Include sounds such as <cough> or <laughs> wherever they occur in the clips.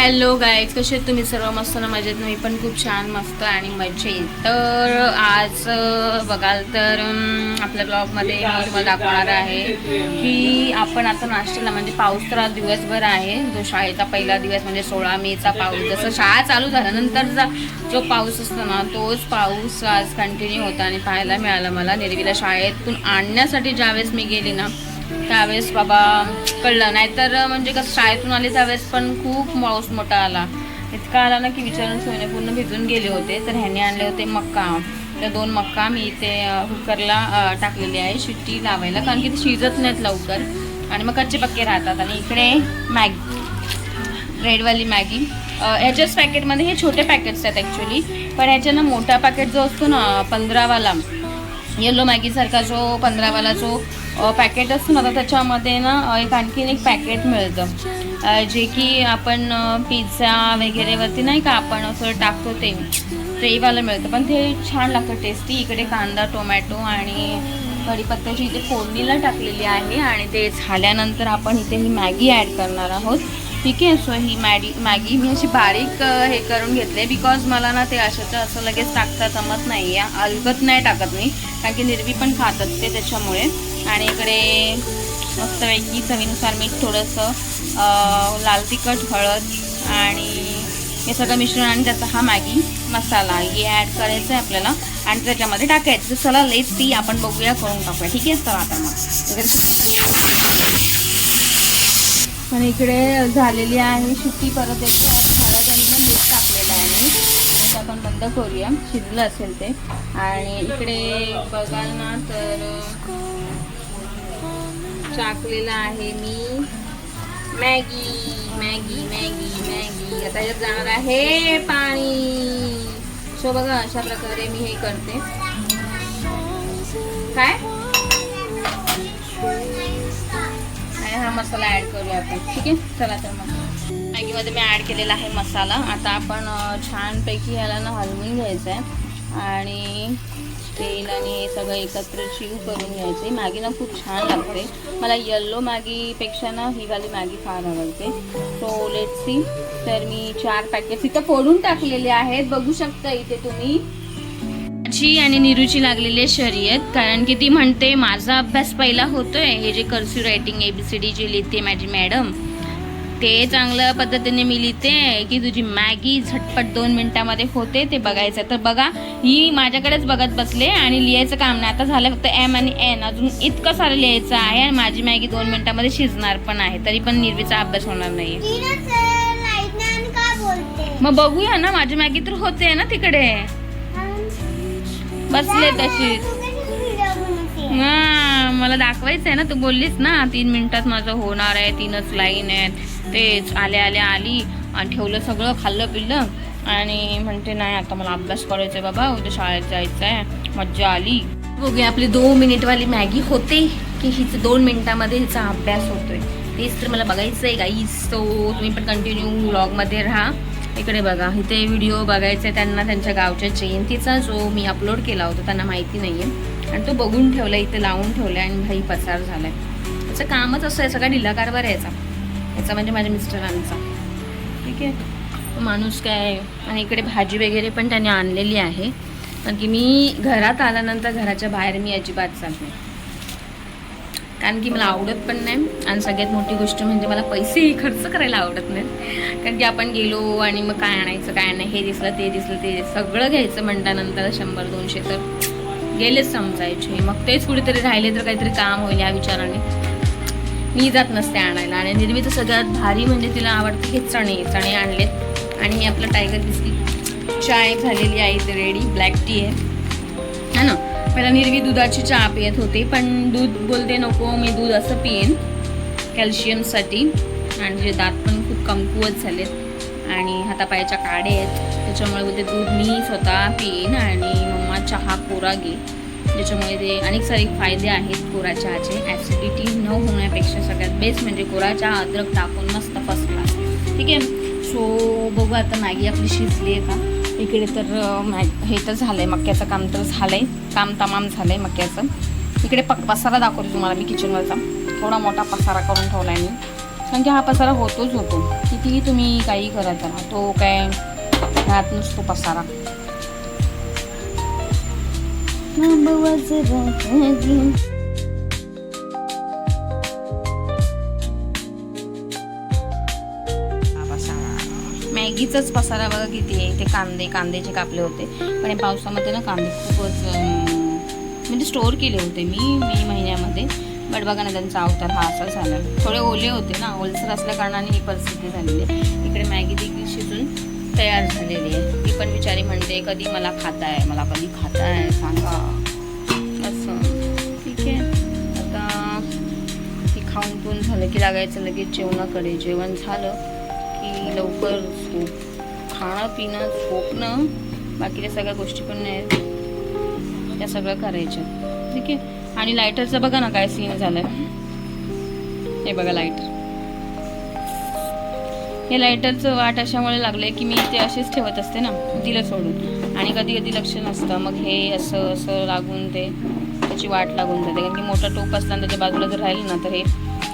Hello guys कसे आहेत तुम्ही? सर्व मस्त ना? मजेत मी पण खूप छान मस्त आणि मजेत. तर आज बघाल तर आपल्या ब्लॉगमध्ये मी तुम्हाला दाखवणार आहे की आपण आता नाश्त्याला म्हणजे पाऊस तर आज दिवसभर आहे. जो शाळेचा पहिला दिवस म्हणजे सोळा मेचा पाऊस. जसं शाळा चालू झाल्यानंतरचा जो पाऊस असतो ना तोच पाऊस आज कंटिन्यू होता आणि पाहायला मिळाला मला. निर्वीला शाळेतून आणण्यासाठी ज्यावेळेस मी गेली ना त्यावेळेस बाबा कळलं. नाही तर म्हणजे कसं शाळेतून आले त्यावेळेस पण खूप पाऊस मोठा आला. इतका आला ना की विचारून सोने पूर्ण भिजून गेले होते. तर ह्याने आणले होते मक्का. त्या दोन मक्का मी इथे कुकरला टाकलेली आहे. शिट्टी लावायला. कारण की ते शिजत नाहीत लवकर. आणि मग कच्चे पक्के राहतात. आणि इकडे मॅगी रेडवाली मॅगी. ह्याच्याच पॅकेटमध्ये हे छोटे पॅकेट्स आहेत ॲक्च्युली पण ह्याच्या ना मोठा पॅकेट जो असतो ना पंधरावाला येलो मॅगीसारखा जो पंधरावाला जो पॅकेट असतं ना तर त्याच्यामध्ये ना एक आणखीन एक पॅकेट मिळतं. जे की आपण पिझ्झा वगैरेवरती नाही का आपण असं टाकतो ते. ट्रेवालं मिळतं. पण ते छान लागतं टेस्टी इकडे कांदा टोमॅटो आणि कढीपत्त्याची इथे फोडणीला टाकलेली आहे आणि ते झाल्यानंतर आपण इथे ही मॅगी ॲड करणार आहोत. ठीक आहे सो ही मॅगी मॅगी मी अशी बारीक हे करून घेतले बिकॉज मला ना ते अशाचं असं लगेच टाकता जमत नाही आहे अलगत नाही टाकत मी. कारण की निर्वी पण खातात ते त्याच्यामुळे. आणि इकडे मस्तपैकी चवीनुसार मीठ थोडंसं लाल तिखट हळद आणि हे सगळं मिश्रण आणि त्याचा हा मॅगी मसाला हे ॲड करायचं आहे आपल्याला. आणि त्याच्यामध्ये टाकायचं. चला लेट ती आपण बघूया करून टाकूया. ठीक आहे? चला आता मग. वगैरे पण इकडे झालेली आहे शिट्टी परत एकदा हळद आणि मीठ टाकलेलं आहे मी. आता आपण बंद करूया. शिजलं असेल ते. आणि इकडे बघाल ना तर टाकलेला आहे मी. Maggi Maggi Maggi Maggi. आता यात जाणार आहे पाणी. सो बघा अशा प्रकारे मी हे करते. काय? हा मसाला ऍड करूया आपण. ठीक आहे? चला तर मग. मॅगीमध्ये मी ॲड केलेला आहे मसाला. आता आपण छानपैकी ह्याला ना हलवून घ्यायचं आहे आणि तेल आणि हे सगळं एकत्र चिव करून घ्यायचे. मॅगी ना खूप छान लागते. मला येल्लो मॅगीपेक्षा ना ही वाली मॅगी फार आवडते. सो लेट सी तर मी चार पॅकेट्स इथं फोडून टाकलेले आहेत. बघू शकता इथे तुम्ही. माझी आणि निरूची लागलेली आहे शर्यत कारण की ती म्हणते माझा अभ्यास पहिला होतोय. हे जे कर्स्यू रायटिंग एबीसीडी जी लिहिते माझी मॅडम ते चांगल्या पद्धतीने मी लिहिते की तुझी मॅगी झटपट दोन मिनिटामध्ये होते ते बघायचं. तर बघा ही माझ्याकडेच बघत बसले आणि लिहायचं काम नाही. आता झालं फक्त एम आणि एन अजून इतकं सारं लिहायचं आहे आणि माझी मॅगी दोन मिनिटामध्ये शिजणार पण आहे. तरी पण निर्वीचा अभ्यास होणार नाही मग बघूया ना माझी मॅगी तर होते ना तिकडे. बसले तशीच हा मला दाखवायचं आहे ना तू बोललीस ना तीन मिनिटात माझं होणार आहे तीनच लाईन आहेत. तेच आल्या आल्या आली. आणि ठेवलं सगळं खाल्लं पिल्लं. आणि म्हणते नाही आता मला अभ्यास करायचा आहे बाबा उद्या शाळेत जायचं आहे. मज्जा आली. बघूया आपली दोन मिनिटवाली मॅगी होते की हिचं दोन मिनिटामध्ये हिचा अभ्यास होतोय? तेच तर मला बघायचं आहे गाईस सो तुम्ही पण कंटिन्यू व्लॉगमध्ये राहा. इकडे बघा इथे व्हिडिओ बघायचा त्यांना त्यांच्या गावच्या जयंतीचा जो मी अपलोड केला होता त्यांना माहिती नाही आहे आणि तो बघून ठेवला इथे लावून ठेवला आणि भाई पसार झालाय. त्याचं कामच असं आहे सगळा ढिला कारभार आहे याचा म्हणजे माझ्या मिस्टरांचा. ठीक आहे? माणूस काय आणि इकडे भाजी वगैरे पण त्याने आणलेली आहे. कारण की मी घरात आल्यानंतर घराच्या बाहेर मी अजिबात जात नाही. कारण की मला आवडत पण नाही. आणि सगळ्यात मोठी गोष्ट म्हणजे मला पैसेही खर्च करायला आवडत नाही. कारण की आपण गेलो आणि मग काय आणायचं काय नाही हे दिसलं ते दिसलं ते सगळं घ्यायचं म्हणल्यानंतर शंभर दोनशे तर गेलेच समजायचे. मग तेच कुठेतरी राहिले तर काहीतरी काम होईल या विचाराने. मी जात नसते आणायला. आणि निर्मित सगळ्यात भारी म्हणजे तिला आवडते हे चणे चणे आणलेत आणि हे आपलं टायगर बिस्किट चाय झालेली आहे इथे रेडी ब्लॅक टी आहे. है ना? पहिला निर्वी दुधाची चहा पियत होते पण दूध बोलते नको मी दूध असं पिईन कॅल्शियमसाठी. आणि जे दात पण खूप कमकुवत झालेत. आणि हातापायाच्या काडे आहेत. त्याच्यामुळे बोलते दूध मी स्वतः पिईन आणि मम्मा चहा कोरा घे. ज्याच्यामुळे ते अनेक सारे फायदे आहेत कोरा चहाचे ॲसिडिटी न होण्यापेक्षा सगळ्यात बेस्ट म्हणजे कोरा चहा अद्रक टाकून मस्त फर्स्ट क्लास ठीक आहे? सो बघू आता मॅगी आपली शिजली आहे का? इकडे तर मॅग हे तर झालं आहे मक्याचं काम तर झालं आहे काम तमाम झालं आहे मक्याचं. इकडे पक पसारा दाखवतो तुम्हाला मी किचनवरचा थोडा मोठा पसारा करून ठेवला आहे मी. कारण की हा पसारा होतोच होतो. कितीही तुम्ही काही करत राहा तो काय राहत नसतो पसारा. हा पसारा मॅगीचाच पसारा बघा किती आहे. ते कांदे कांद्याचे कापले होते. पण या पावसामध्ये ना कांदे खूपच म्हणजे स्टोअर केले होते मी मे महिन्यामध्ये. बट बघा ना त्यांचा अवतार हा असा झाला. थोडे ओले होते ना ओलसर असल्या कारणाने ही परिस्थिती झालेली आहे. इकडे मॅगी देखील शिजून तयार झालेली आहे. पण बिचारी म्हणते कधी मला खाताय? मला कधी खाताय? सांगा. असं. ठीक आहे. आता ती खाऊन पिऊन झालं की लागायचं लगेच जेवणाकडे. जेवण झालं की लवकर झोप. खाणं पिणं झोपणं बाकीच्या सगळ्या गोष्टी पण नाही त्या सगळं करायच्या. ठीक आहे. आणि लायटरचं बघा ना काय सीन झालं हे बघा लायटर हे लायटरचं वाट अशामुळे लागलंय की मी ते असेच ठेवत असते ना दिलं सोडून. आणि कधी कधी लक्ष नसतं मग हे असं असं लागून ते त्याची वाट लागून जाते. कारण की मोठा टोप असला त्याच्या बाजूला जर राहिलं ना तर हे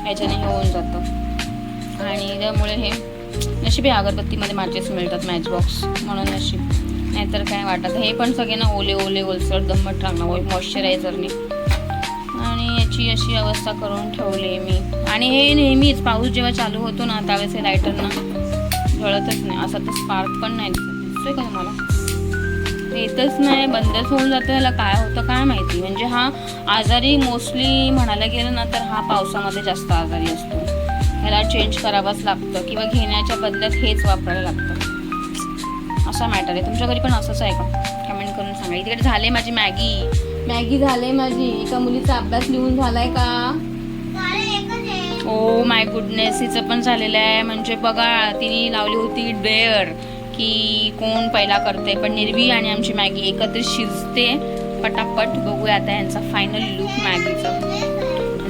याच्याने हे होऊन जातं. आणि त्यामुळे हे नशीब आहे अगरबत्तीमध्ये मॅचेस मिळतात मॅच बॉक्स म्हणून नशीब. नाहीतर काय वाटत? हे पण सगळे ना ओले ओले ओलसर दमट राहणार मॉइश्चरायझरने आणि अशी अवस्था करून ठेवली मी. आणि हे नेहमीच पाऊस जेव्हा चालू होतो ना त्यावेळेस हे लायटरना जळतच नाही. असा तर स्पार्क पण नाही दिसतोय का तुम्हाला? येतच नाही बंदच होऊन जातं ह्याला काय होतं काय माहिती? म्हणजे हा आजारी मोस्टली म्हणायला गेलं ना तर हा पावसामध्ये जास्त आजारी असतो. ह्याला चेंज करावंच लागतं किंवा घेण्याच्या बदल्यात हेच वापरायला लागतं. असा मॅटर आहे. तुमच्या घरी पण असंच आहे का? कमेंट करून सांगा. इकडे झाले माझी मॅगी. मॅगी झाले माझी. एका मुलीचा अभ्यास लिहून झालाय का? ओ माय गुडनेस हिचं पण झालेलं आहे. म्हणजे बघा तिने लावली होती डेअर की कोण पहिला करते. पण निर्वी आणि आमची मॅगी एकत्र शिजते. पटापट बघूया आता यांचा फायनल लुक मॅगीचा.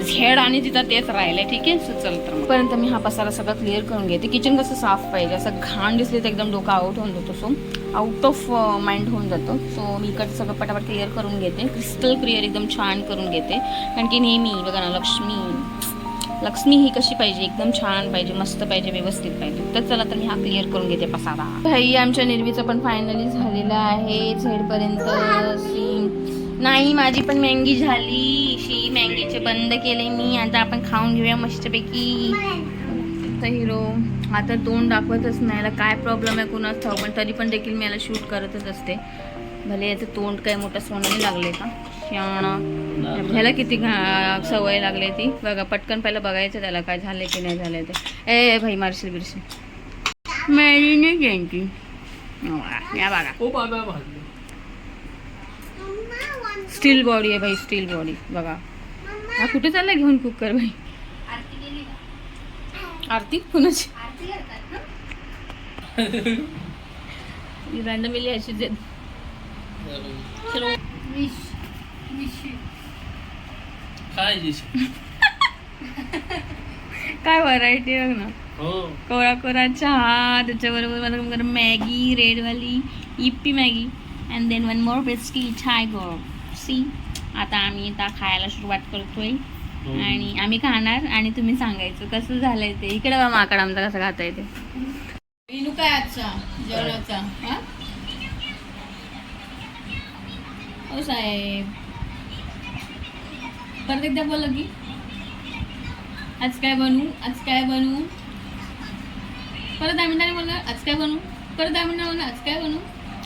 झेड आणि तिथं तेच राहिलंय ठीक आहे? सो चल तर मग. पर्यंत मी हा पसारा सगळा क्लिअर करून घेते. किचन कसं साफ पाहिजे? असं घाण दिसले तर एकदम डोकं आउट होऊन जातो सो. आउट ऑफ माइंड होऊन जातो. सो मी इकडचं सगळं पटापट क्लिअर करून घेते. क्रिस्टल क्लिअर एकदम छान करून घेते. कारण की नेहमी बघा ना लक्ष्मी लक्ष्मी ही कशी पाहिजे? एकदम छान पाहिजे मस्त पाहिजे व्यवस्थित पाहिजे. तर चला तर मी हा क्लिअर करून घेते पसारा. भाई आमच्या निर्वीचं पण फायनली झालेलं आहे. झेडपर्यंत सी नाही माझी पण मॅंगी झाली. शी मॅंगीचे बंद केले मी. आता आपण खाऊन घेऊया मस्तपैकी. तर हिरो आता तोंड दाखवतच नाही. याला काय प्रॉब्लेम आहे कुणाच ठाऊ पण तरी पण देखील मी याला शूट करतच असते. भले याचं तोंड काय मोठं सोनं लागले का? शाणा ह्याला किती घा सवय लागली ती. बघा पटकन पहिलं बघायचं त्याला काय झालं की नाही झालं ते. ए भाई मारशील बिरशील. मॅरीने जयंती या बघा. स्टील बॉडी आहे भाई स्टील बॉडी बघा. हा कुठे चालला घेऊन कुकर भाई आरती? कुणाची? रँडमली <laughs> अशीच आहेत. चलो. काय <laughs> काय व्हरायटी बघ ना. हो. कोरा कोरा चहा त्याच्याबरोबर मला गरम गरम Maggi रेडवाली Yippee Maggi and then one more biscuit हाय गो सी आता आम्ही आता खायला सुरुवात करतोय. आणि आम्ही खाणार आणि तुम्ही सांगायचं कसं झालंय ते. इकडे बा माकड आमचा कसं खाता येते काय आजचा? जेवणाचा? हा? साहेब. परत एकदा बोला की. आज काय बनवू आज काय बनवू परत दहा मिनिटांनी बोलला आज काय बनवू परत दहा मिनिटांनी बोलला आज काय बनवू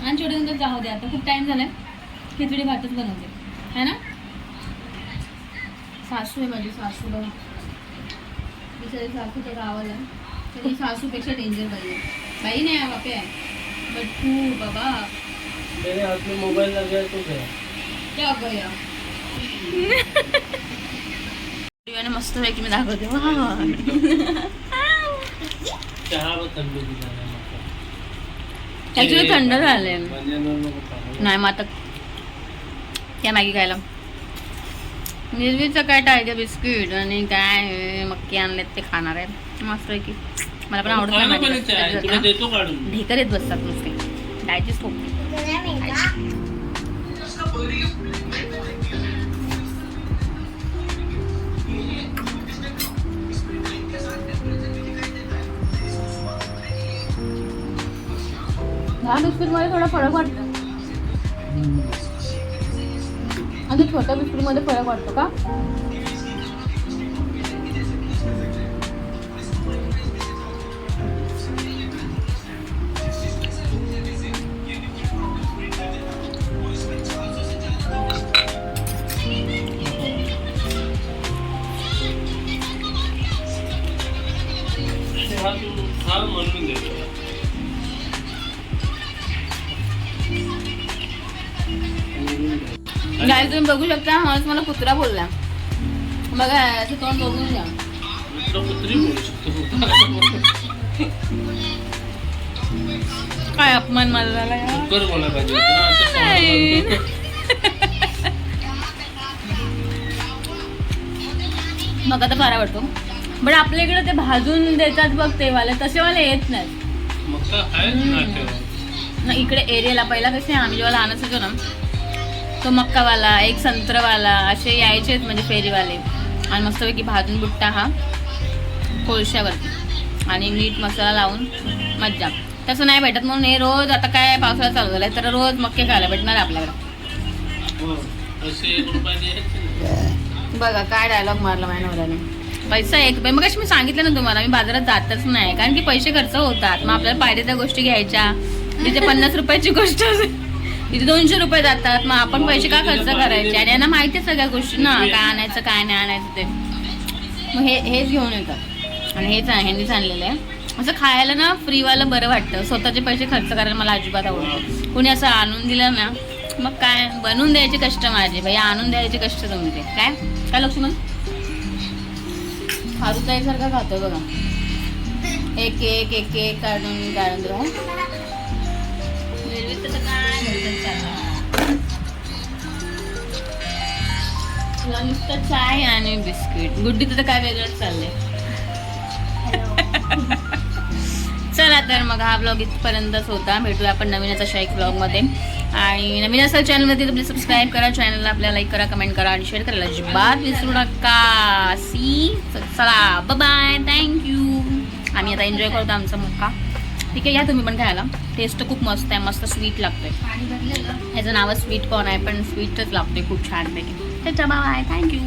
आणि छोटे नंतर जाऊ दे आता. खूप टाइम झालाय. खिचडी भातच बनवते. है ना? सासू आहे माझी सासू बघा बिचारी सासू तर गावाला आहे. तरी सासूपेक्षा डेंजर बाई आहे. बाई नाही आहे बापे. आहे बट तू बाबा. मेरे हाथ में मोबाइल लग गया तो गया क्या गया मस्त पैकी मी दाखवते. थंड दिला ऍक्च्युली थंड झालंय म्हणजे. नाही मग आता त्या मॅगी खायला. निर्वीचं काय टायगर बिस्किट आणि काय? मक्की आणले ते खाणार आहे मस्त की मला पण आवडत ढेकर येत बसतात मस्त डायजेस्ट होत ह्या बिस्किटमध्ये थोडा फरक वाटतो. आणि छोट्या बिस्कुटमध्ये फरक वाटतो का? बघू शकता हळूच मला कुत्रा बोलला. बघा याचं तोंड बोलू शकतो. काय अपमान मला झाला होतं असं मग आता बरा वाटतो बट आपल्या इकडे ते भाजून देतात बघ ते वाले तसे वाले येत नाहीत इकडे एरियाला पहिला कसे आम्ही जेव्हा लहान असायचो ना तो मक्कावाला एक संत्रवाला असे यायचेच म्हणजे फेरीवाले. आणि मस्तपैकी भाजून बुट्टा हा कोळशावरती. आणि मीठ मसाला लावून मज्जा. तसं नाही भेटत म्हणून हे रोज आता काय पावसाळा चालू झालाय तर रोज मक्के खायला भेटणार आपल्याकडे. यायचे. बघा काय डायलॉग मारला माझ्या नवऱ्याने. पैसा एक रुपये. मग मी सांगितलं ना तुम्हाला मी बाजारात जातच नाही. कारण की पैसे खर्च होतात. मग आपल्याला पाहिजे त्या गोष्टी घ्यायच्या. तिथे पन्नास रुपयाची गोष्ट इथे दोनशे रुपये जातात. मग आपण पैसे का खर्च करायचे? आणि यांना माहिती आहे सगळ्या गोष्टी. ना काय आणायचं काय नाही आणायचं ते. मग हे हेच घेऊन येतात. आणि हेच आहे ह्यांनीच आणलेलं आहे. असं खायला ना फ्रीवालं बरं वाटतं. स्वतःचे पैसे खर्च करायला मला अजिबात आवडतं कुणी असं आणून दिलं ना मग काय? बनवून द्यायचे कष्ट माझे. भाई आणून द्यायचे कष्ट तुमचे. काय? काय लक्ष्मण? खारुताईसारखं खातो बघा. एक एक एक एक काढून काढून देऊ काय चाललं. तुला नुसतं चाय आणि बिस्किट गुड्डीचं तर काय वेगळंच चाललंय चला तर मग हा ब्लॉग इथपर्यंतच होता भेटूया आपण नवीन अशा एक ब्लॉगमध्ये. आणि नवीन असेल चॅनलमध्ये तुम्ही सबस्क्राईब करा चॅनलला आपल्याला लाईक करा कमेंट करा आणि शेअर करायला अजिबात विसरू नका. सी चला बाय थँक्यू आम्ही आता एन्जॉय करतो आमचा मुक्का. ठीक आहे या तुम्ही पण खायला. टेस्ट खूप मस्त आहे मस्त स्वीट लागतोय. ह्याचं नाव स्वीट कॉर्न आहे पण स्वीटच लागतोय खूप छानपैकी. त्याच्या बाय थँक्यू